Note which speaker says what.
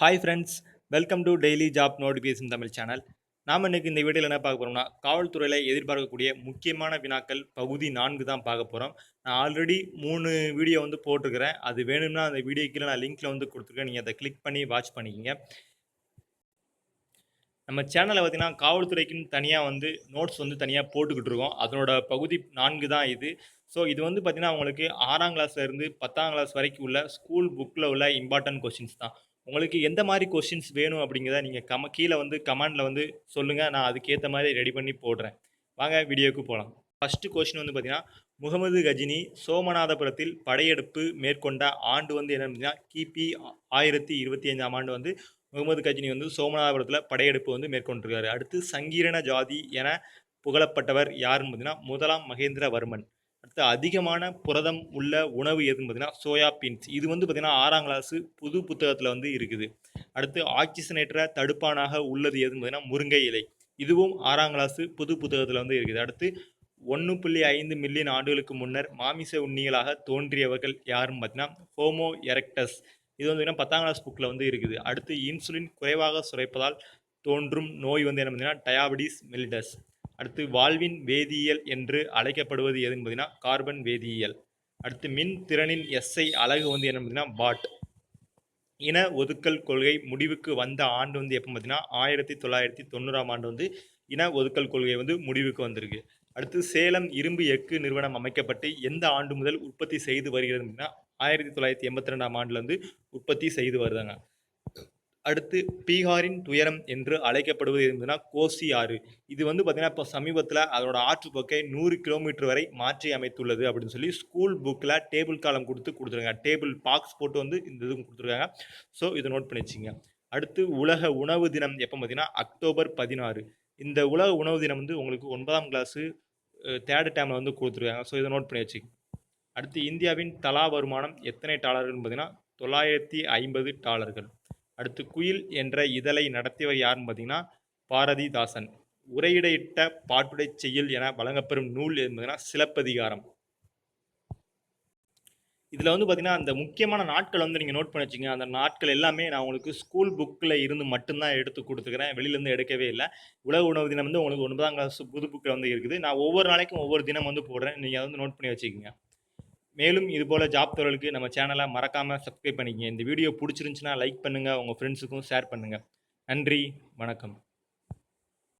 Speaker 1: Hi friends welcome to daily job notification Tamil channel நாம் இன்றைக்கி இந்த வீடியோவில் என்ன பார்க்க போகிறோம்னா காவல்துறையில் எதிர்பார்க்கக்கூடிய முக்கியமான வினாக்கள் பகுதி நான்கு தான் பார்க்க போகிறோம் நான் ஆல்ரெடி மூணு வீடியோ வந்து போட்டிருக்கிறேன். அது வேணும்னா அந்த வீடியோ கீழே நான் லிங்க்கில் வந்து கொடுத்துருக்கேன். நீங்கள் அதை கிளிக் பண்ணி வாட்ச் பண்ணிக்கிங்க. நம்ம சேனலில் பார்த்தீங்கன்னா காவல்துறைக்குன்னு தனியாக வந்து நோட்ஸ் வந்து தனியாக போட்டுக்கிட்டு இருக்கோம். அதனோட பகுதி நான்கு தான் இது. ஸோ இது வந்து பார்த்திங்கன்னா உங்களுக்கு ஆறாம் கிளாஸ்லேருந்து பத்தாம் கிளாஸ் வரைக்கும் உள்ள ஸ்கூல் புக்கில் உள்ள இம்பார்ட்டன்ட் கொஷின்ஸ் தான். உங்களுக்கு எந்த மாதிரி கொஷின்ஸ் வேணும் அப்படிங்கிறத நீங்கள் கம கீழே வந்து கமெண்டில் வந்து சொல்லுங்கள் நான் அதுக்கேற்ற மாதிரி ரெடி பண்ணி போடுறேன். வாங்க வீடியோவுக்கு போகலாம் ஃபஸ்ட்டு கொஷின் வந்து பார்த்தீங்கன்னா முகமது கஜினி சோமநாதபுரத்தில் படையெடுப்பு மேற்கொண்ட ஆண்டு வந்து என்ன பார்த்தீங்கன்னா கிபி ஆயிரத்தி இருபத்தி அஞ்சாம் ஆண்டு வந்து முகமது கஜினி வந்து சோமநாதபுரத்தில் படையெடுப்பு வந்து மேற்கொண்டிருக்காரு. அடுத்து சங்கீரண ஜாதி என புகழப்பட்டவர் யாருன்னு பார்த்தீங்கன்னா முதலாம் மகேந்திரவர்மன். அடுத்து அதிகமான புரதம் உள்ள உணவு எதுன்னு பார்த்தீங்கன்னா சோயா பீன்ஸ் இது வந்து பார்த்திங்கன்னா ஆறாம் கிளாஸு புது புத்தகத்தில் வந்து இருக்குது. அடுத்து ஆக்சிஜனேற்ற தடுப்பானாக உள்ளது எதுன்னு பார்த்தீங்கன்னா முருங்கை இலை. இதுவும் ஆறாம் கிளாஸு புது புத்தகத்தில் வந்து இருக்குது. அடுத்து ஒன்று புள்ளி ஐந்து மில்லியன் ஆண்டுகளுக்கு முன்னர் மாமிச உண்ணிகளாக தோன்றியவர்கள் யாருன்னு பார்த்தீங்கன்னா ஹோமோ எரெக்டஸ். இது வந்து பார்த்தீங்கன்னா பத்தாம் கிளாஸ் புக்கில் வந்து இருக்குது. அடுத்து இன்சுலின் குறைவாக சுரைப்பதால் தோன்றும் நோய் வந்து என்ன பார்த்தீங்கன்னா டயாபடிஸ் மெலிடஸ் அடுத்து வாழ்வின் வேதியியல் என்று அழைக்கப்படுவது எதுன்னு பார்த்தீங்கன்னா கார்பன் வேதியியல். அடுத்து மின் திறனின் எஸ்ஐ அழகு வந்து என்ன பார்த்தீங்கன்னா வாட். இன ஒதுக்கல் கொள்கை முடிவுக்கு வந்த ஆண்டு வந்து எப்போ பார்த்தீங்கன்னா ஆயிரத்தி தொள்ளாயிரத்தி தொண்ணூறாம் ஆண்டு வந்து இன ஒதுக்கல் கொள்கை வந்து முடிவுக்கு வந்திருக்கு. அடுத்து சேலம் இரும்பு எஃகு நிறுவனம் அமைக்கப்பட்டு எந்த ஆண்டு முதல் உற்பத்தி செய்து வருகிறது அப்படின்னா ஆயிரத்தி தொள்ளாயிரத்தி எண்பத்தி ரெண்டாம் ஆண்டுலருந்து உற்பத்தி செய்து வருதாங்க. அடுத்து பீகாரின் துயரம் என்று அழைக்கப்படுவது இருந்ததுன்னா கோசி ஆறு இது வந்து பார்த்திங்கன்னா இப்போ சமீபத்தில் அதோட ஆற்றுப்போக்கை நூறு கிலோமீட்டர் வரை மாற்றி அமைத்துள்ளது அப்படின்னு சொல்லி ஸ்கூல் புக்கில் டேபிள் காலம் கொடுத்து கொடுத்துருக்காங்க. டேபிள் பாக்ஸ் போட்டு வந்து இந்த இதுவும் கொடுத்துருக்காங்க. ஸோ இதை நோட் பண்ணி வச்சுங்க. அடுத்து உலக உணவு தினம் எப்போ பார்த்தீங்கன்னா அக்டோபர் பதினாறு. இந்த உலக உணவு தினம் வந்து உங்களுக்கு ஒன்பதாம் கிளாஸு தேர்ட் டைமில் வந்து கொடுத்துருக்காங்க. ஸோ இதை நோட் பண்ணி வச்சுங்க. அடுத்து இந்தியாவின் தலா வருமானம் எத்தனை டாலர்கள்னு பார்த்தீங்கன்னா தொள்ளாயிரத்தி ஐம்பது டாலர்கள். அடுத்து குயில் என்ற இதழை நடத்தியவர் யாருன்னு பார்த்தீங்கன்னா பாரதிதாசன். உரையிடையிட்ட பாட்டுடை செய்யுள் என வழங்கப்பெறும் நூல் என்பதுனா சிலப்பதிகாரம். இதில் வந்து பார்த்திங்கன்னா அந்த முக்கியமான நாட்கள் வந்து நீங்கள் நோட் பண்ணி வச்சுங்க அந்த நாட்கள் எல்லாமே நான் உங்களுக்கு ஸ்கூல் புக்கில் இருந்து மட்டும்தான் எடுத்து கொடுத்துக்கிறேன். வெளியிலேருந்து எடுக்கவே இல்லை. உலக உணவு தினம் வந்து உங்களுக்கு ஒன்பதாம் கிளாஸ் புது புக்கில் வந்து இருக்குது. நான் ஒவ்வொரு நாளைக்கும் ஒவ்வொரு தினம் வந்து போடுறேன். நீங்கள் அதை வந்து நோட் பண்ணி வச்சுக்கோங்க. மேலும் இது போல் ஜாப் தொழிலுக்கு நம்ம சேனலை மறக்காமல் சப்ஸ்கிரைப் பண்ணிக்கங்க. இந்த வீடியோ பிடிச்சிருந்துச்சுன்னா லைக் பண்ணுங்கள் உங்கள் ஃப்ரெண்ட்ஸுக்கும் ஷேர் பண்ணுங்கள் நன்றி வணக்கம்.